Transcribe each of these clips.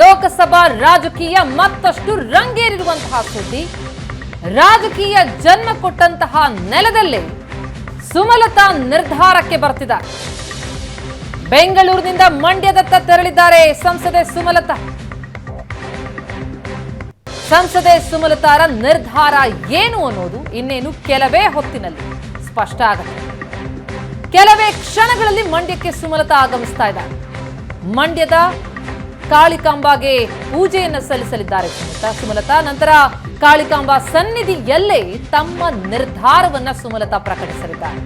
ಲೋಕಸಭಾ ರಾಜಕೀಯ ಮತ್ತಷ್ಟು ರಂಗೇರಿರುವಂತಹ ಸುದ್ದಿ. ರಾಜಕೀಯ ಜನ್ಮ ಕೊಟ್ಟಂತಹ ನೆಲದಲ್ಲಿ ಸುಮಲತಾ ನಿರ್ಧಾರಕ್ಕೆ ಬರ್ತಿದ್ದಾರೆ ಬೆಂಗಳೂರಿನಿಂದ ಮಂಡ್ಯದತ್ತ ತೆರಳಿದ್ದಾರೆ ಸಂಸದೆ ಸುಮಲತಾ. ಸಂಸದೆ ಸುಮಲತಾರ ನಿರ್ಧಾರ ಏನು ಅನ್ನೋದು ಇನ್ನೇನು ಕೆಲವೇ ಹೊತ್ತಿನಲ್ಲಿ ಸ್ಪಷ್ಟ ಆಗುತ್ತೆ. ಕೆಲವೇ ಕ್ಷಣಗಳಲ್ಲಿ ಮಂಡ್ಯಕ್ಕೆ ಸುಮಲತಾ ಆಗಮಿಸ್ತಾ ಇದ್ದಾರೆ ಮಂಡ್ಯದ ಕಾಳಿಕಾಂಬಾಗೆ ಪೂಜೆಯನ್ನು ಸಲ್ಲಿಸಲಿದ್ದಾರೆ ಸುಮಲತಾ. ಸುಮಲತಾ, ನಂತರ ಕಾಳಿಕಾಂಬಾ ಸನ್ನಿಧಿಯಲ್ಲೇ ತಮ್ಮ ನಿರ್ಧಾರವನ್ನ ಸುಮಲತಾ ಪ್ರಕಟಿಸಲಿದ್ದಾರೆ.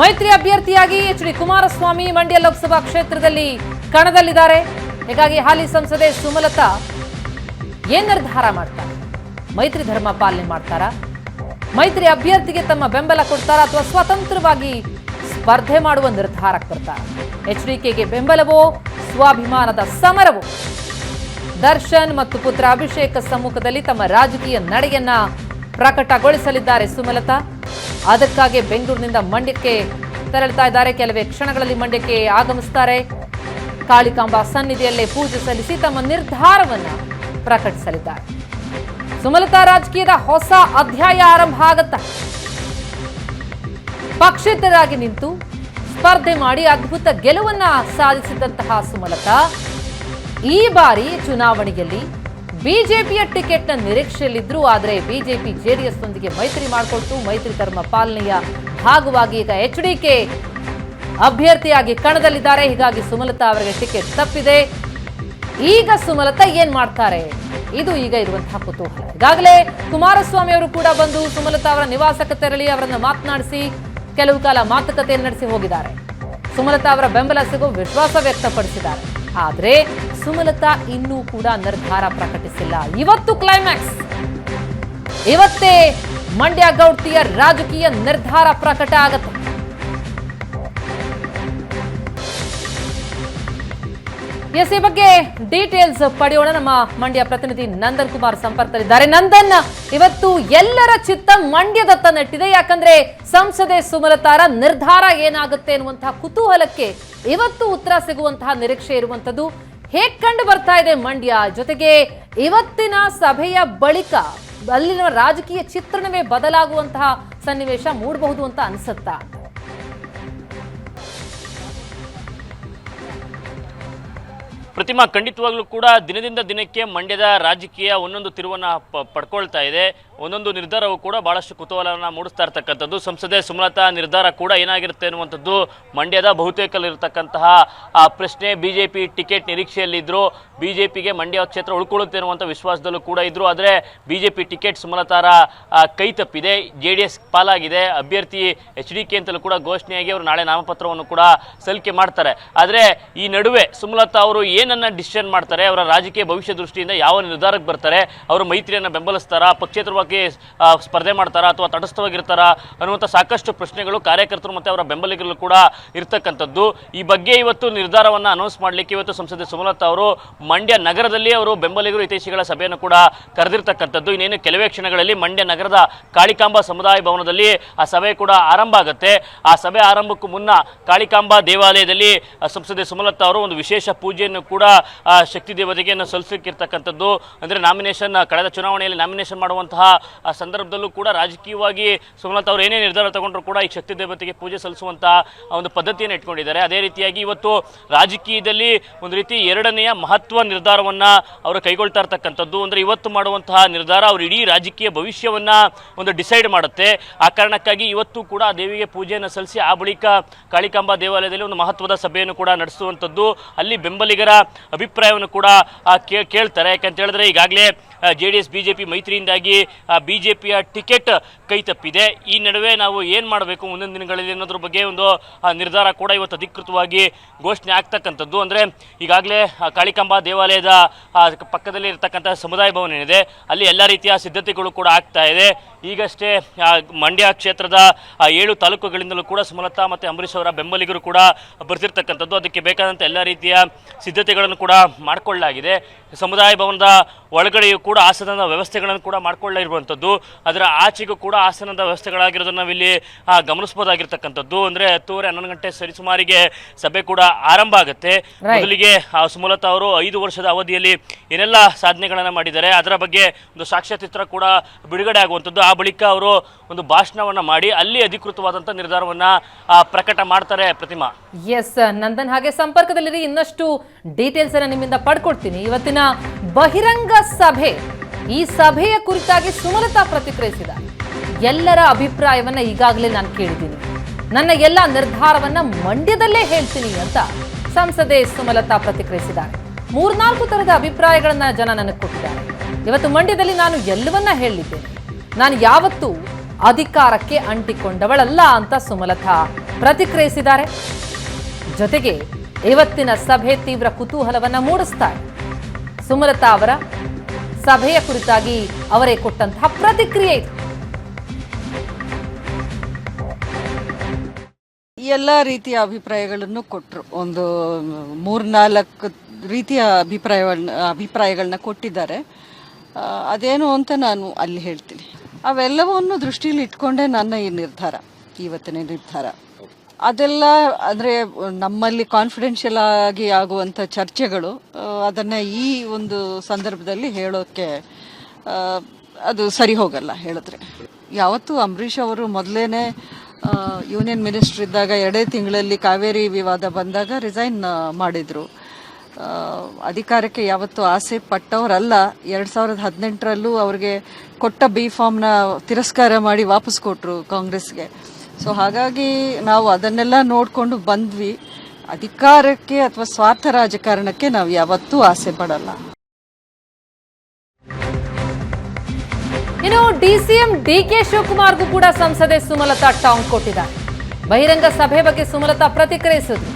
ಮೈತ್ರಿ ಅಭ್ಯರ್ಥಿಯಾಗಿ ಎಚ್ ಡಿ ಕುಮಾರಸ್ವಾಮಿ ಮಂಡ್ಯ ಲೋಕಸಭಾ ಕ್ಷೇತ್ರದಲ್ಲಿ ಕಣದಲ್ಲಿದ್ದಾರೆ. ಹೀಗಾಗಿ ಹಾಲಿ ಸಂಸದೆ ಸುಮಲತಾ ಏನ್ ನಿರ್ಧಾರ ಮಾಡ್ತಾರೆ? ಮೈತ್ರಿ ಧರ್ಮ ಪಾಲನೆ ಮಾಡ್ತಾರಾ? ಮೈತ್ರಿ ಅಭ್ಯರ್ಥಿಗೆ ತಮ್ಮ ಬೆಂಬಲ ಕೊಡ್ತಾರಾ ಅಥವಾ ಸ್ವತಂತ್ರವಾಗಿ ಸ್ಪರ್ಧೆ ಮಾಡುವ ನಿರ್ಧಾರಕ್ಕೆ ಬರ್ತಾರೆ. ಎಚ್ ಡಿ ಕೆಗೆ ಬೆಂಬಲವೋ, ಸ್ವಾಭಿಮಾನದ ಸಮರವೋ? ದರ್ಶನ್ ಮತ್ತು ಪುತ್ರ ಅಭಿಷೇಕ್ ಸಮ್ಮುಖದಲ್ಲಿ ತಮ್ಮ ರಾಜಕೀಯ ನಡೆಯನ್ನ ಪ್ರಕಟಗೊಳಿಸಲಿದ್ದಾರೆ ಸುಮಲತಾ. ಅದಕ್ಕಾಗಿ ಬೆಂಗಳೂರಿನಿಂದ ಮಂಡ್ಯಕ್ಕೆ ತೆರಳ್ತಾ ಇದ್ದಾರೆ. ಕೆಲವೇ ಕ್ಷಣಗಳಲ್ಲಿ ಮಂಡ್ಯಕ್ಕೆ ಆಗಮಿಸ್ತಾರೆ. ಕಾಳಿಕಾಂಬಾ ಸನ್ನಿಧಿಯಲ್ಲೇ ಪೂಜೆ ಸಲ್ಲಿಸಿ ತಮ್ಮ ನಿರ್ಧಾರವನ್ನ ಪ್ರಕಟಿಸಲಿದ್ದಾರೆ. ಸುಮಲತಾ, ರಾಜಕೀಯದ ಹೊಸ ಅಧ್ಯಾಯ ಆರಂಭ ಆಗತ್ತ? ಪಕ್ಷೇತರಾಗಿ ನಿಂತು ಸ್ಪರ್ಧೆ ಮಾಡಿ ಅದ್ಭುತ ಗೆಲುವನ್ನ ಸಾಧಿಸಿದಂತಹ ಸುಮಲತಾ, ಈ ಬಾರಿ ಚುನಾವಣೆಯಲ್ಲಿ ಬಿಜೆಪಿಯ ಟಿಕೆಟ್ನ ನಿರೀಕ್ಷೆಯಲ್ಲಿದ್ದರು ಆದರೆ ಬಿಜೆಪಿ ಜೆಡಿಎಸ್ ನೊಂದಿಗೆ ಮೈತ್ರಿ ಮಾಡಿಕೊಳ್ತು. ಮೈತ್ರಿ ಧರ್ಮ ಪಾಲನೆಯ ಭಾಗವಾಗಿ ಈಗ ಎಚ್ ಡಿಕೆ ಅಭ್ಯರ್ಥಿಯಾಗಿ ಕಣದಲ್ಲಿದ್ದಾರೆ. ಹೀಗಾಗಿ ಸುಮಲತಾ ಅವರಿಗೆ ಟಿಕೆಟ್ ತಪ್ಪಿದೆ. ಈಗ ಸುಮಲತಾ ಏನ್ ಮಾಡ್ತಾರೆ? ಇದು ಈಗ ಇರುವಂತಹ ಕುತೂಹಲ. ಈಗಾಗಲೇ ಕುಮಾರಸ್ವಾಮಿ ಅವರು ಕೂಡ ಬಂದು ಸುಮಲತಾ ಅವರ ನಿವಾಸಕ್ಕೆ ತೆರಳಿ ಅವರನ್ನು ಮಾತನಾಡಿಸಿ ಕೆಲವು ಕಾಲ ಮಾತುಕತೆ ನಡೆಸಿ ಹೋಗಿದ್ದಾರೆ. ಸುಮಲತಾ ಅವರ ಬೆಂಬಲ ಸಿಗೋ ವಿಶ್ವಾಸ ವ್ಯಕ್ತಪಡಿಸಿದ್ದಾರೆ. ಆದರೆ ಸುಮಲತಾ ಇನ್ನೂ ಕೂಡ ನಿರ್ಧಾರ ಪ್ರಕಟಿಸಿಲ್ಲ. ಇವತ್ತು ಕ್ಲೈಮ್ಯಾಕ್ಸ್ ಇವತ್ತೇ ಮಂಡ್ಯ ಗೌಡ್ತಿಯ ರಾಜಕೀಯ ನಿರ್ಧಾರ ಪ್ರಕಟ ಆಗತ್ತೆ. ಎಸ್, ಈ ಬಗ್ಗೆ ಡೀಟೇಲ್ಸ್ ಪಡೆಯೋಣ. ನಮ್ಮ ಮಂಡ್ಯ ಪ್ರತಿನಿಧಿ ನಂದನ್ ಕುಮಾರ್ ಸಂಪರ್ಕದಲ್ಲಿದ್ದಾರೆ. ನಂದನ್, ಇವತ್ತು ಎಲ್ಲರ ಚಿತ್ತ ಮಂಡ್ಯದತ್ತ ನೆಟ್ಟಿದೆ. ಯಾಕಂದ್ರೆ ಸಂಸದೆ ಸುಮಲತಾರ ನಿರ್ಧಾರ ಏನಾಗುತ್ತೆ ಎನ್ನುವಂತಹ ಕುತೂಹಲಕ್ಕೆ ಇವತ್ತು ಉತ್ತರ ಸಿಗುವಂತಹ ನಿರೀಕ್ಷೆ ಇರುವಂತದ್ದು ಹೇಗ್ ಕಂಡು ಬರ್ತಾ ಇದೆ ಮಂಡ್ಯ? ಜೊತೆಗೆ ಇವತ್ತಿನ ಸಭೆಯ ಬಳಿಕ ಅಲ್ಲಿನ ರಾಜಕೀಯ ಚಿತ್ರಣವೇ ಬದಲಾಗುವಂತಹ ಸನ್ನಿವೇಶ ಮೂಡಬಹುದು ಅಂತ ಅನ್ಸುತ್ತಾ? ಪ್ರತಿಮಾ ಖಂಡಿತವಾಗ್ಲೂ ಕೂಡ ದಿನದಿಂದ ದಿನಕ್ಕೆ ಮಂಡ್ಯದ ರಾಜಕೀಯ ಒಂದೊಂದು ತಿರುವನ್ನ ಪಡ್ಕೊಳ್ತಾ ಇದೆ. ಒಂದೊಂದು ನಿರ್ಧಾರವು ಕೂಡ ಬಹಳಷ್ಟು ಕುತೂಹಲವನ್ನು ಮೂಡಿಸ್ತಾ ಇರ್ತಕ್ಕಂಥದ್ದು. ಸಂಸದೆ ಸುಮಲತಾ ನಿರ್ಧಾರ ಕೂಡ ಏನಾಗಿರುತ್ತೆ ಅನ್ನುವಂಥದ್ದು ಮಂಡ್ಯದ ಬಹುತೇಕಲ್ಲಿರತಕ್ಕಂತಹ ಆ, ಪ್ರಶ್ನೆ ಬಿ ಜೆ ಪಿ ಟಿಕೆಟ್ ನಿರೀಕ್ಷೆಯಲ್ಲಿದ್ದರು ಬಿ ಜೆ ಪಿಗೆ ಮಂಡ್ಯ ಕ್ಷೇತ್ರ ಉಳ್ಕೊಳ್ಳುತ್ತೆ ಅನ್ನುವಂಥ ವಿಶ್ವಾಸದಲ್ಲೂ ಕೂಡ ಇದ್ದರು ಆದರೆ ಬಿ ಜೆ ಪಿ ಟಿಕೆಟ್ ಸುಮಲತಾರ ಕೈ ತಪ್ಪಿದೆ. ಜೆ ಡಿ ಎಸ್ ಪಾಲಾಗಿದೆ. ಅಭ್ಯರ್ಥಿ ಎಚ್ ಡಿ ಕೆ ಅಂತಲೂ ಕೂಡ ಘೋಷಣೆಯಾಗಿ ಅವರು ನಾಳೆ ನಾಮಪತ್ರವನ್ನು ಕೂಡ ಸಲ್ಲಿಕೆ ಮಾಡ್ತಾರೆ. ಆದರೆ ಈ ನಡುವೆ ಸುಮಲತಾ ಅವರು ಏನನ್ನ ಡಿಸಿಷನ್ ಮಾಡ್ತಾರೆ, ಅವರ ರಾಜಕೀಯ ಭವಿಷ್ಯ ದೃಷ್ಟಿಯಿಂದ ಯಾವ ನಿರ್ಧಾರಕ್ಕೆ ಬರ್ತಾರೆ, ಅವರು ಮೈತ್ರಿಯನ್ನು ಬೆಂಬಲಿಸ್ತಾರಾ, ಪಕ್ಷೇತರವಾಗಿ ಸ್ಪರ್ಧೆ ಮಾಡ್ತಾರಾ ಅಥವಾ ತಟಸ್ಥವಾಗಿರ್ತಾರಾ ಅನ್ನುವಂಥ ಸಾಕಷ್ಟು ಪ್ರಶ್ನೆಗಳು ಕಾರ್ಯಕರ್ತರು ಮತ್ತು ಅವರ ಬೆಂಬಲಿಗರಲ್ಲೂ ಕೂಡ ಇರ್ತಕ್ಕಂಥದ್ದು. ಈ ಬಗ್ಗೆ ಇವತ್ತು ನಿರ್ಧಾರವನ್ನು ಅನೌನ್ಸ್ ಮಾಡಲಿಕ್ಕೆ ಇವತ್ತು ಸಂಸದೆ ಸುಮಲತಾ ಅವರು ಮಂಡ್ಯ ನಗರದಲ್ಲಿ ಅವರು ಬೆಂಬಲಿಗರು, ಹಿತೈಷಿಗಳ ಸಭೆಯನ್ನು ಕೂಡ ಕರೆದಿರ್ತಕ್ಕಂಥದ್ದು. ಇನ್ನೇನು ಕೆಲವೇ ಕ್ಷಣಗಳಲ್ಲಿ ಮಂಡ್ಯ ನಗರದ ಕಾಳಿಕಾಂಬ ಸಮುದಾಯ ಭವನದಲ್ಲಿ ಆ ಸಭೆ ಕೂಡ ಆರಂಭ ಆಗುತ್ತೆ. ಆ ಸಭೆ ಆರಂಭಕ್ಕೂ ಮುನ್ನ ಕಾಳಿಕಾಂಬ ದೇವಾಲಯದಲ್ಲಿ ಸಂಸದೆ ಸುಮಲತಾ ಅವರು ಒಂದು ವಿಶೇಷ ಪೂಜೆಯನ್ನು ಕೂಡ ಆ, ಶಕ್ತಿ ದೇವತೆಗೆಯನ್ನು ಸಲ್ಲಿಸಲಿಕ್ಕಿರ್ತಕ್ಕಂಥದ್ದು ಅಂದರೆ ನಾಮಿನೇಷನ್ ಕಳೆದ ಚುನಾವಣೆಯಲ್ಲಿ ನಾಮಿನೇಷನ್ ಮಾಡುವಂತಹ ಸಂದರ್ಭದಲ್ಲೂ ಕೂಡ ರಾಜಕೀಯವಾಗಿ ಸುಮಲತಾ ಅವರು ಏನೇ ನಿರ್ಧಾರ ತಗೊಂಡ್ರು ಕೂಡ ಈ ಶಕ್ತಿ ದೇವತೆಗೆ ಪೂಜೆ ಸಲ್ಲಿಸುವಂತಹ ಒಂದು ಪದ್ಧತಿಯನ್ನು ಇಟ್ಕೊಂಡಿದ್ದಾರೆ. ಅದೇ ರೀತಿಯಾಗಿ ಇವತ್ತು ರಾಜಕೀಯದಲ್ಲಿ ಒಂದು ರೀತಿ ಎರಡನೆಯ ಮಹತ್ವ ನಿರ್ಧಾರವನ್ನ ಅವರು ಕೈಗೊಳ್ತಾ ಇರ್ತಕ್ಕಂಥದ್ದು. ಅಂದರೆ ಇವತ್ತು ಮಾಡುವಂತಹ ನಿರ್ಧಾರ ಅವರು ಇಡೀ ರಾಜಕೀಯ ಭವಿಷ್ಯವನ್ನ ಒಂದು ಡಿಸೈಡ್ ಮಾಡುತ್ತೆ. ಆ ಕಾರಣಕ್ಕಾಗಿ ಇವತ್ತು ಕೂಡ ಆ ದೇವಿಗೆ ಪೂಜೆಯನ್ನು ಸಲ್ಲಿಸಿ ಆ ಬಳಿಕ ಕಾಳಿಕಾಂಬಾ ದೇವಾಲಯದಲ್ಲಿ ಒಂದು ಮಹತ್ವದ ಸಭೆಯನ್ನು ಕೂಡ ನಡೆಸುವಂಥದ್ದು. ಅಲ್ಲಿ ಬೆಂಬಲಿಗರ ಅಭಿಪ್ರಾಯವನ್ನು ಕೂಡ ಕೇಳ್ತಾರೆ. ಯಾಕಂತ ಹೇಳಿದ್ರೆ ಈಗಾಗಲೇ ಜೆ ಡಿ ಎಸ್ ಬಿ ಮೈತ್ರಿಯಿಂದಾಗಿ ಬಿ ಜೆ ಪಿಯ ಟಿಕೆಟ್ ಕೈ ತಪ್ಪಿದೆ. ಈ ನಡುವೆ ನಾವು ಏನು ಮಾಡಬೇಕು ಮುಂದಿನ ದಿನಗಳಲ್ಲಿ ಅನ್ನೋದ್ರ ಬಗ್ಗೆ ಒಂದು ನಿರ್ಧಾರ ಕೂಡ ಇವತ್ತು ಅಧಿಕೃತವಾಗಿ ಘೋಷಣೆ ಆಗ್ತಕ್ಕಂಥದ್ದು. ಅಂದರೆ ಈಗಾಗಲೇ ಕಾಳಿಕಂಬ ದೇವಾಲಯದ ಪಕ್ಕದಲ್ಲಿ ಇರತಕ್ಕಂಥ ಸಮುದಾಯ ಭವನ ಏನಿದೆ, ಅಲ್ಲಿ ಎಲ್ಲ ರೀತಿಯ ಸಿದ್ಧತೆಗಳು ಕೂಡ ಆಗ್ತಾ ಇದೆ. ಈಗಷ್ಟೇ ಮಂಡ್ಯ ಕ್ಷೇತ್ರದ ಏಳು ತಾಲೂಕುಗಳಿಂದಲೂ ಕೂಡ ಸುಮಲತಾ ಮತ್ತು ಅಂಬರೀಷ್ ಅವರ ಬೆಂಬಲಿಗರು ಕೂಡ ಬರ್ತಿರ್ತಕ್ಕಂಥದ್ದು. ಅದಕ್ಕೆ ಬೇಕಾದಂಥ ಎಲ್ಲ ರೀತಿಯ ಸಿದ್ಧತೆಗಳು ವ್ಯವಸ್ಥೆಗಳನ್ನು ಕೂಡ ಮಾಡಿಕೊಳ್ಳಲಾಗಿದೆ. ಸಮುದಾಯ ಭವನದ ಒಳಗಡೆಯೂ ಕೂಡ ಆಸನದ ವ್ಯವಸ್ಥೆಗಳನ್ನು ಕೂಡ ಮಾಡಿಕೊಳ್ಳಿರುವಂಥದ್ದು ಅದರ ಆಚೆಗೂ ಕೂಡ ಆಸನದ ವ್ಯವಸ್ಥೆಗಳಾಗಿರೋದನ್ನು ನಾವಿಲ್ಲಿ ಗಮನಿಸಬಹುದಾಗಿರ್ತಕ್ಕಂಥದ್ದು. ಅಂದರೆ ಹತ್ತೂವರೆ ಹನ್ನೊಂದು ಗಂಟೆ ಸರಿಸುಮಾರಿಗೆ ಸಭೆ ಕೂಡ ಆರಂಭ ಆಗುತ್ತೆ. ಮೊದಲಿಗೆ ಸುಮಲತಾ ಅವರು ಐದು ವರ್ಷದ ಅವಧಿಯಲ್ಲಿ ಏನೆಲ್ಲ ಸಾಧನೆಗಳನ್ನು ಮಾಡಿದ್ದಾರೆ ಅದರ ಬಗ್ಗೆ ಒಂದು ಸಾಕ್ಷ್ಯಚಿತ್ರ ಕೂಡ ಬಿಡುಗಡೆ ಆಗುವಂಥದ್ದು. ಆ ಬಳಿಕ ಅವರು ಒಂದು ಭಾಷಣವನ್ನು ಮಾಡಿ ಅಲ್ಲಿ ಅಧಿಕೃತವಾದಂಥ ನಿರ್ಧಾರವನ್ನು ಪ್ರಕಟ ಮಾಡ್ತಾರೆ ಪ್ರತಿಮಾ. ಎಸ್ ನಂದನ್ ಹಾಗೆ ಸಂಪರ್ಕದಲ್ಲಿ ಇನ್ನಷ್ಟು ಡೀಟೇಲ್ಸ್ ಅನ್ನು ನಿಮ್ಮಿಂದ ಪಡ್ಕೊಡ್ತೀನಿ ಇವತ್ತಿನ ಬಹಿರಂಗ ಸಭೆ, ಈ ಸಭೆಯ ಕುರಿತಾಗಿ ಸುಮಲತಾ ಪ್ರತಿಕ್ರಿಯಿಸಿದ ಎಲ್ಲರ ಅಭಿಪ್ರಾಯವನ್ನ ಈಗಾಗಲೇ ನಾನು ಕೇಳಿದ್ದೀನಿ. ನನ್ನ ಎಲ್ಲ ನಿರ್ಧಾರವನ್ನ ಮಂಡ್ಯದಲ್ಲೇ ಹೇಳ್ತೀನಿ ಅಂತ ಸಂಸದೆ ಸುಮಲತಾ ಪ್ರತಿಕ್ರಿಯಿಸಿದ್ದಾರೆ. ಮೂರ್ನಾಲ್ಕು ತರದ ಅಭಿಪ್ರಾಯಗಳನ್ನ ಜನ ನನಗೆ ಕೊಟ್ಟಿದ್ದಾರೆ. ಇವತ್ತು ಮಂಡ್ಯದಲ್ಲಿ ನಾನು ಎಲ್ಲವನ್ನ ಹೇಳಿದ್ದೇನೆ. ನಾನು ಯಾವತ್ತೂ ಅಧಿಕಾರಕ್ಕೆ ಅಂಟಿಕೊಂಡವಳಲ್ಲ ಅಂತ ಸುಮಲತಾ ಪ್ರತಿಕ್ರಿಯಿಸಿದ್ದಾರೆ. ಜೊತೆಗೆ ಇವತ್ತಿನ ಸಭೆ ತೀವ್ರ ಕುತೂಹಲವನ್ನ ಮೂಡಿಸ್ತಾ ಸುಮಲತಾ ಅವರ ಸಭೆಯ ಕುರಿತಾಗಿ ಅವರೇ ಕೊಟ್ಟಂತಹ ಪ್ರತಿಕ್ರಿಯೆ ಇದು. ಎಲ್ಲ ರೀತಿಯ ಅಭಿಪ್ರಾಯಗಳನ್ನು ಕೊಟ್ಟರು ಒಂದು ಮೂರ್ನಾಲ್ಕು ರೀತಿಯ ಅಭಿಪ್ರಾಯಗಳನ್ನ ಅಭಿಪ್ರಾಯಗಳನ್ನ ಕೊಟ್ಟಿದ್ದಾರೆ. ಅದೇನು ಅಂತ ನಾನು ಅಲ್ಲಿ ಹೇಳ್ತೀನಿ. ಅವೆಲ್ಲವನ್ನು ದೃಷ್ಟಿಯಲ್ಲಿ ಇಟ್ಕೊಂಡೇ ನನ್ನ ಈ ನಿರ್ಧಾರ ಇವತ್ತಿನ ನಿರ್ಧಾರ. ಅದೆಲ್ಲ ಅಂದರೆ, ನಮ್ಮಲ್ಲಿ ಕಾನ್ಫಿಡೆನ್ಷಿಯಲ್ ಆಗಿ ಆಗುವಂಥ ಚರ್ಚೆಗಳು ಅದನ್ನು ಈ ಒಂದು ಸಂದರ್ಭದಲ್ಲಿ ಹೇಳೋಕ್ಕೆ ಅದು ಸರಿ ಹೋಗಲ್ಲ ಹೇಳಿದ್ರೆ. ಯಾವತ್ತೂ ಅಂಬರೀಷ್ ಅವರು ಮೊದಲೇ ಯೂನಿಯನ್ ಮಿನಿಸ್ಟರ್ ಇದ್ದಾಗ ಎರಡೇ ತಿಂಗಳಲ್ಲಿ ಕಾವೇರಿ ವಿವಾದ ಬಂದಾಗ ರಿಸೈನ್ ಮಾಡಿದರು. ಅಧಿಕಾರಕ್ಕೆ ಯಾವತ್ತೂ ಆಸೆ ಪಟ್ಟವರಲ್ಲ, ಎರಡು ಸಾವಿರದ ಹದಿನೆಂಟರಲ್ಲೂ ಅವ್ರಿಗೆ ಕೊಟ್ಟ ಬಿ ಫಾರ್ಮ್ನ ತಿರಸ್ಕಾರ ಮಾಡಿ ವಾಪಸ್ ಕೊಟ್ಟರು ಕಾಂಗ್ರೆಸ್ಗೆ. ಸೊ ಹಾಗಾಗಿ ನಾವು ಅದನ್ನೆಲ್ಲ ನೋಡಿಕೊಂಡು ಬಂದ್ವಿ. ಅಧಿಕಾರಕ್ಕೆ ಅಥವಾ ಸ್ವಾರ್ಥ ರಾಜಕಾರಣಕ್ಕೆ ನಾವು ಯಾವತ್ತೂ ಆಸೆ ಪಡಲ್ಲ. ಇನ್ನು ಡಿಸಿಎಂ ಡಿ ಕೆ ಶಿವಕುಮಾರ್ಗೂ ಕೂಡ ಸಂಸದೆ ಸುಮಲತಾ ಟಾಂಗ್ ಕೊಟ್ಟಿದ್ದಾರೆ. ಬಹಿರಂಗ ಸಭೆ ಬಗ್ಗೆ ಸುಮಲತಾ ಪ್ರತಿಕ್ರಿಯಿಸಿದ್ರು.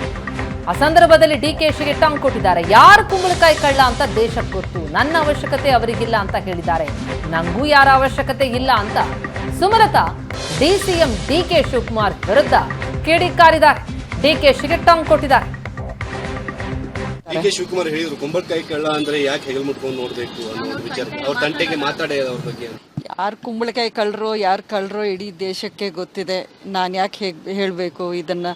ಆ ಸಂದರ್ಭದಲ್ಲಿ ಡಿ ಕೆ ಶಿಗೆ ಟಾಂಗ್ ಕೊಟ್ಟಿದ್ದಾರೆ. ಯಾರು ಕುಂಬಳಕಾಯಿ ಕಳ್ಳ ಅಂತ ದೇಶಕ್ಕೆ ಗೊತ್ತು. ನನ್ನ ಅವಶ್ಯಕತೆ ಅವರಿಗಿಲ್ಲ ಅಂತ ಹೇಳಿದ್ದಾರೆ. ನಂಗೂ ಯಾರ ಅವಶ್ಯಕತೆ ಇಲ್ಲ ಅಂತ. Sumalatha DCM D K Shivakumar ವಿರುದ್ಧ ಕಿಡಿಕಾರಿದ್ದಾರೆ ಡಿ ಕೆ ಶಿಗೆ ಟಾಂಗ್ ಕೊಟ್ಟಿದ್ದಾರೆ. ಡಿ ಕೆ ಶಿವಕುಮಾರ್ ಹೇಳಿದ್ರು ಕುಂಬಳಕಾಯಿ ಕಳ್ಳ ಅಂದ್ರೆ ಯಾಕೆ ಹೆಗಲ್ ಮುಟ್ಕೊಂಡು ನೋಡ್ಬೇಕು ಅನ್ನೋ ಒಂದು ವಿಚಾರ. ಅವ್ರ ತಂಟೆಗೆ ಮಾತಾಡೇ ಅವ್ರ ಬಗ್ಗೆ. ಯಾರು ಕುಂಬಳಕಾಯಿ ಕಳ್ಳರು ಯಾರು ಕಳ್ಳರು ಇಡೀ ದೇಶಕ್ಕೆ ಗೊತ್ತಿದೆ. ನಾನು ಯಾಕೆ ಹೇಗೆ ಹೇಳಬೇಕು ಇದನ್ನು?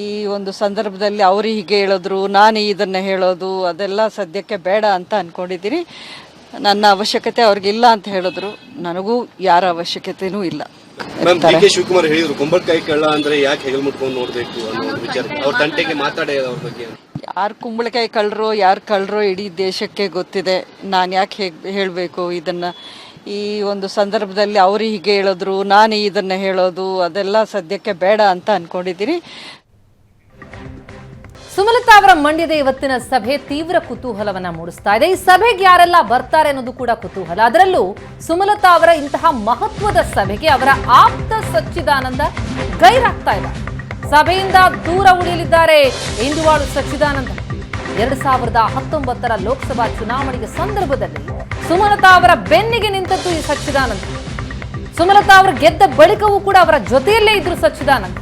ಈ ಒಂದು ಸಂದರ್ಭದಲ್ಲಿ ಅವರು ಹೀಗೆ ಹೇಳಿದ್ರು ನಾನು ಇದನ್ನು ಹೇಳೋದು ಅದೆಲ್ಲ ಸದ್ಯಕ್ಕೆ ಬೇಡ ಅಂತ ಅಂದ್ಕೊಂಡಿದ್ದೀನಿ ನನ್ನ ಅವಶ್ಯಕತೆ ಅವ್ರಿಗಿಲ್ಲ ಅಂತ ಹೇಳಿದ್ರು. ನನಗೂ ಯಾರ ಅವಶ್ಯಕತೆನೂ ಇಲ್ಲ. ಮ್ಯಾಮ್ ಡಿ ಕೆ ಶಿವಕುಮಾರ್ ಹೇಳಿದ್ರು ಕುಂಬಳಕಾಯಿ ಕಳ್ಳ ಅಂದ್ರೆ ಯಾಕೆ ಹೆಗಲ್ ಮುಟ್ಕೊಂಡು ನೋಡ್ಬೇಕು ಅನ್ನೋ ಒಂದು ವಿಚಾರ. ಅವ್ರ ತಂಟೆಗೆ ಮಾತಾಡೇ ಅವ್ರ ಬಗ್ಗೆ ಯಾರು ಕುಂಬಳಕಾಯಿ ಕಳ್ಳರು ಯಾರು ಕಳ್ಳರು ಇಡೀ ದೇಶಕ್ಕೆ ಗೊತ್ತಿದೆ. ನಾನು ಯಾಕೆ ಹೇಗೆ ಹೇಳಬೇಕು ಇದನ್ನು? ಈ ಒಂದು ಸಂದರ್ಭದಲ್ಲಿ ಅವರು ಹೀಗೆ ಹೇಳಿದ್ರು ನಾನು ಇದನ್ನು ಹೇಳೋದು ಅದೆಲ್ಲ ಸದ್ಯಕ್ಕೆ ಬೇಡ ಅಂತ ಅಂದ್ಕೊಂಡಿದ್ದೀನಿ ಸುಮಲತಾ ಅವರ ಮಂಡ್ಯದ ಇವತ್ತಿನ ಸಭೆ ತೀವ್ರ ಕುತೂಹಲವನ್ನ ಮೂಡಿಸ್ತಾ ಇದೆ. ಈ ಸಭೆಗೆ ಯಾರೆಲ್ಲ ಬರ್ತಾರೆ ಅನ್ನೋದು ಕೂಡ ಕುತೂಹಲ. ಅದರಲ್ಲೂ ಸುಮಲತಾ ಅವರ ಇಂತಹ ಮಹತ್ವದ ಸಭೆಗೆ ಅವರ ಆಪ್ತ ಸಚ್ಚಿದಾನಂದ ಗೈರಾಗ್ತಾ ಇಲ್ಲ ಸಭೆಯಿಂದ ದೂರ ಉಳಿಯಲಿದ್ದಾರೆ ಇಂದುವಾಳು ಸಚ್ಚಿದಾನಂದ. ಎರಡ್ ಸಾವಿರದ ಹತ್ತೊಂಬತ್ತರ ಲೋಕಸಭಾ ಚುನಾವಣೆಗೆ ಸಂದರ್ಭದಲ್ಲಿ ಸುಮಲತಾ ಅವರ ಬೆನ್ನಿಗೆ ನಿಂತದ್ದು ಈ ಸಚ್ಚಿದಾನಂದ. ಸುಮಲತಾ ಅವರು ಗೆದ್ದ ಬಳಿಕವೂ ಕೂಡ ಅವರ ಜೊತೆಯಲ್ಲೇ ಇದ್ರು ಸಚ್ಚಿದಾನಂದ.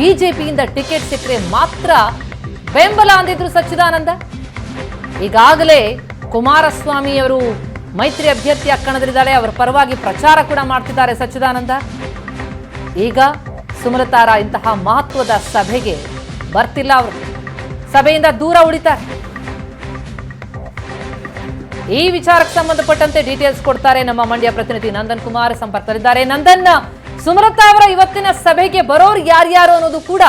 ಬಿಜೆಪಿಯಿಂದ ಟಿಕೆಟ್ ಸಿಕ್ಕರೆ ಮಾತ್ರ ಬೆಂಬಲ ಅಂದಿದ್ರು ಸಚ್ಚಿದಾನಂದ. ಈಗಾಗಲೇ ಕುಮಾರಸ್ವಾಮಿ ಅವರು ಮೈತ್ರಿ ಅಭ್ಯರ್ಥಿ ಕಣದಲ್ಲಿದ್ದಾರೆ ಅವರ ಪರವಾಗಿ ಪ್ರಚಾರ ಕೂಡ ಮಾಡ್ತಿದ್ದಾರೆ ಸಚ್ಚಿದಾನಂದ. ಈಗ ಸುಮಲತಾರ ಇಂತಹ ಮಹತ್ವದ ಸಭೆಗೆ ಬರ್ತಿಲ್ಲ ಅವರು. ಸಭೆಯಿಂದ ದೂರ ಉಳಿತಾರೆ. ಈ ವಿಚಾರಕ್ಕೆ ಸಂಬಂಧಪಟ್ಟಂತೆ ಡೀಟೇಲ್ಸ್ ಕೊಡ್ತಾರೆ ನಮ್ಮ ಮಂಡ್ಯ ಪ್ರತಿನಿಧಿ ನಂದನ್ ಕುಮಾರ್, ಸಂಪರ್ಕದಲ್ಲಿದ್ದಾರೆ. ನಂದನ್ ಸುಮಲತಾ ಅವರ ಇವತ್ತಿನ ಸಭೆಗೆ ಬರೋರು ಯಾರ್ಯಾರು ಅನ್ನೋದು ಕೂಡ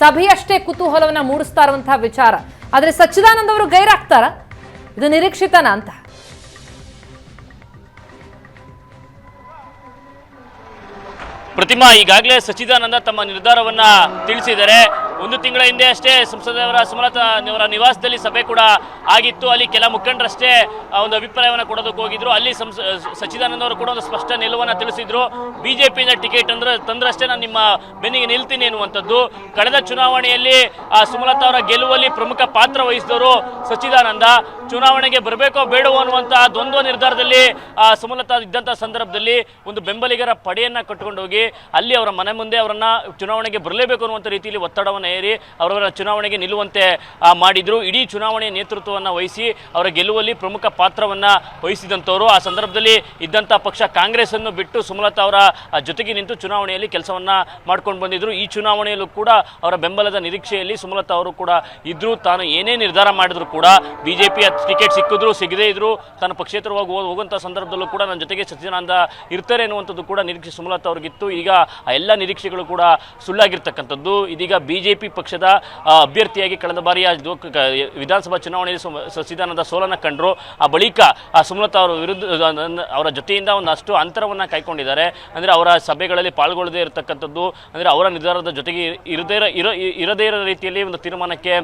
ಸಭೆಯಷ್ಟೇ ಕುತೂಹಲವನ್ನ ಮೂಡಿಸ್ತಾ ಇರುವಂತಹ ವಿಚಾರ. ಆದ್ರೆ ಸಚ್ಚಿದಾನಂದ ಅವರು ಗೈರಾಗ್ತಾರ? ಇದು ನಿರೀಕ್ಷಿತನ ಅಂತ. ಪ್ರತಿಮಾ ಈಗಾಗಲೇ ಸಚ್ಚಿದಾನಂದ ತಮ್ಮ ನಿರ್ಧಾರವನ್ನ ತಿಳಿಸಿದ್ದಾರೆ. ಒಂದು ತಿಂಗಳ ಹಿಂದೆ ಅಷ್ಟೇ ಸಂಸದವರ ಸುಮಲತಾ ಅವರ ನಿವಾಸದಲ್ಲಿ ಸಭೆ ಕೂಡ ಆಗಿತ್ತು. ಅಲ್ಲಿ ಕೆಲ ಮುಖಂಡರಷ್ಟೇ ಒಂದು ಅಭಿಪ್ರಾಯವನ್ನು ಕೊಡೋದಕ್ಕೆ ಹೋಗಿದ್ರು. ಅಲ್ಲಿ ಸಂಸ, ಸಚ್ಚಿದಾನಂದ ಅವರು ಕೂಡ ಒಂದು ಸ್ಪಷ್ಟ ನಿಲುವನ್ನು ತಿಳಿಸಿದ್ರು. ಬಿಜೆಪಿಯಿಂದ ಟಿಕೆಟ್ ಅಂದ್ರೆ ತಂದ್ರಷ್ಟೇ ನಾನು ನಿಮ್ಮ ಬೆನ್ನಿಗೆ ನಿಲ್ತೀನಿ ಎನ್ನುವಂಥದ್ದು. ಕಳೆದ ಚುನಾವಣೆಯಲ್ಲಿ, ಆ, ಸುಮಲತಾ ಅವರ ಗೆಲುವಲ್ಲಿ ಪ್ರಮುಖ ಪಾತ್ರ ವಹಿಸಿದವರು ಸಚ್ಚಿದಾನಂದ. ಚುನಾವಣೆಗೆ ಬರಬೇಕೋ ಬೇಡವೋ ಅನ್ನುವಂತಹ ದ್ವಂದ್ವ ನಿರ್ಧಾರದಲ್ಲಿ ಸುಮಲತಾ ಇದ್ದಂಥ ಸಂದರ್ಭದಲ್ಲಿ ಒಂದು ಬೆಂಬಲಿಗರ ಪಡೆಯನ್ನ ಕಟ್ಟಿಕೊಂಡು ಹೋಗಿ ಅಲ್ಲಿ ಅವರ ಮನೆ ಮುಂದೆ ಅವರನ್ನ ಚುನಾವಣೆಗೆ ಬರಲೇಬೇಕು ಅನ್ನುವಂಥ ರೀತಿಯಲ್ಲಿ ಒತ್ತಡವನ್ನು ಏರಿ ಅವರವರ ಚುನಾವಣೆಗೆ ನಿಲ್ಲುವಂತೆ ಮಾಡಿದರು. ಇಡೀ ಚುನಾವಣೆಯ ನೇತೃತ್ವವನ್ನು ವಹಿಸಿ ಅವರ ಗೆಲುವಲ್ಲಿ ಪ್ರಮುಖ ಪಾತ್ರವನ್ನು ವಹಿಸಿದಂಥವರು. ಆ ಸಂದರ್ಭದಲ್ಲಿ ಇದ್ದಂಥ ಪಕ್ಷ ಕಾಂಗ್ರೆಸ್ಸನ್ನು ಬಿಟ್ಟು ಸುಮಲತಾ ಅವರ ಜೊತೆಗೆ ನಿಂತು ಚುನಾವಣೆಯಲ್ಲಿ ಕೆಲಸವನ್ನು ಮಾಡ್ಕೊಂಡು ಬಂದಿದ್ದರು ಈ ಚುನಾವಣೆಯಲ್ಲೂ ಕೂಡ ಅವರ ಬೆಂಬಲದ ನಿರೀಕ್ಷೆಯಲ್ಲಿ ಸುಮಲತಾ ಅವರು ಕೂಡ ಇದ್ರು. ತಾನು ಏನೇ ನಿರ್ಧಾರ ಮಾಡಿದ್ರು ಕೂಡ ಬಿ ಜೆ ಪಿಯ ಟಿಕೆಟ್ ಸಿಕ್ಕಿದ್ರು, ಸಿಗದೇ ಇದ್ರು. ತಾನು ಪಕ್ಷೇತರವಾಗಿ ಹೋಗ್- ಹೋಗುವಂಥ ಸಂದರ್ಭದಲ್ಲೂ ಕೂಡ ನನ್ನ ಜೊತೆಗೆ ಸತ್ಯನಾನಂದ ಇರ್ತಾರೆ ಅನ್ನುವಂಥದ್ದು ಕೂಡ ನಿರೀಕ್ಷೆ ಸುಮಲತಾ ಅವ್ರಿಗಿತ್ತು. ಈಗ ಆ ಎಲ್ಲ ನಿರೀಕ್ಷೆಗಳು ಕೂಡ ಸುಳ್ಳಾಗಿರ್ತಕ್ಕಂಥದ್ದು. ಇದೀಗ ಬಿಜೆಪಿ ಪಕ್ಷದ ಅಭ್ಯರ್ಥಿಯಾಗಿ ಕಳೆದ ಬಾರಿ ವಿಧಾನಸಭಾ ಚುನಾವಣೆಯಲ್ಲಿ ಸಚಿದಾನಂದ ಸೋಲನ್ನು ಕಂಡ್ರು. ಆ ಬಳಿಕ, ಆ, ಸುಮಲತಾ ಅವರ ವಿರುದ್ಧ ಅವರ ಜೊತೆಯಿಂದ ಒಂದಷ್ಟು ಅಂತರವನ್ನು ಕಾಯ್ಕೊಂಡಿದ್ದಾರೆ. ಅಂದರೆ ಅವರ ಸಭೆಗಳಲ್ಲಿ ಪಾಲ್ಗೊಳ್ಳದೇ ಇರತಕ್ಕಂಥದ್ದು, ಅಂದರೆ ಅವರ ನಿರ್ಧಾರದ ಜೊತೆಗೆ ಇರದೇ ಇರೋ, ಇರ, ಇರದೇ ಇರೋ ರೀತಿಯಲ್ಲಿ ಒಂದು ತೀರ್ಮಾನಕ್ಕೆ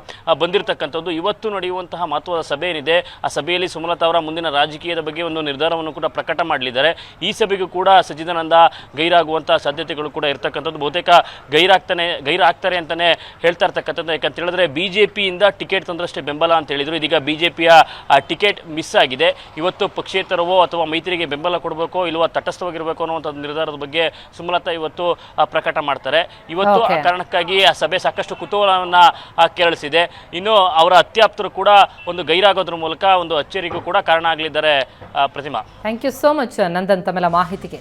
ಬಂದಿರತಕ್ಕಂಥದ್ದು. ಇವತ್ತು ನಡೆಯುವಂತಹ ಮಹತ್ವದ ಸಭೆ ಏನಿದೆ, ಆ ಸಭೆಯಲ್ಲಿ ಸುಮಲತಾ ಅವರ ಮುಂದಿನ ರಾಜಕೀಯದ ಬಗ್ಗೆ ಒಂದು ನಿರ್ಧಾರವನ್ನು ಕೂಡ ಪ್ರಕಟ ಮಾಡಲಿದ್ದಾರೆ. ಈ ಸಭೆಗೂ ಕೂಡ ಸಚ್ಚಿದಾನಂದ ಗೈರಾಗುವಂತಹ ಸಾಧ್ಯತೆಗಳು ಕೂಡ ಇರತಕ್ಕಂಥದ್ದು. ಬಹುತೇಕ ಗೈರಾಗ್ತಾನೆ, ಗೈರಾಗ್ತಾರೆ ಅಂತಾನೆ ಹೇಳ್ತಾ ಇರ್ತಕ್ಕಂಥದ್ದು. ಯಾಕಂತ ಹೇಳಿದ್ರೆ ಬಿಜೆಪಿಯಿಂದ ಟಿಕೆಟ್ ತಂದ್ರಷ್ಟೇ ಬೆಂಬಲ ಅಂತ ಹೇಳಿದರು. ಇದೀಗ ಬಿಜೆಪಿಯ ಟಿಕೆಟ್ ಮಿಸ್ ಆಗಿದೆ. ಇವತ್ತು ಪಕ್ಷೇತರವೋ ಅಥವಾ ಮೈತ್ರಿಗೆ ಬೆಂಬಲ ಕೊಡಬೇಕೋ ಇಲ್ವಾ ತಟಸ್ಥವಾಗಿರಬೇಕು ಅನ್ನುವಂಥ ನಿರ್ಧಾರದ ಬಗ್ಗೆ ಸುಮಲತಾ ಇವತ್ತು ಪ್ರಕಟ ಮಾಡ್ತಾರೆ. ಇವತ್ತು ಆ ಕಾರಣಕ್ಕಾಗಿ ಆ ಸಭೆ ಸಾಕಷ್ಟು ಕುತೂಹಲವನ್ನ ಕೆರಳಿಸಿದೆ. ಇನ್ನು ಅವರ ಅತ್ಯಾಪ್ತರು ಕೂಡ ಒಂದು ಗೈರಾಗೋದ್ರ ಮೂಲಕ ಒಂದು ಅಚ್ಚರಿಗೂ ಕೂಡ ಕಾರಣ ಆಗಲಿದ್ದಾರೆ Prathima. Thank you so much Nandan ತಮ್ಮೆಲ್ಲ ಮಾಹಿತಿಗೆ.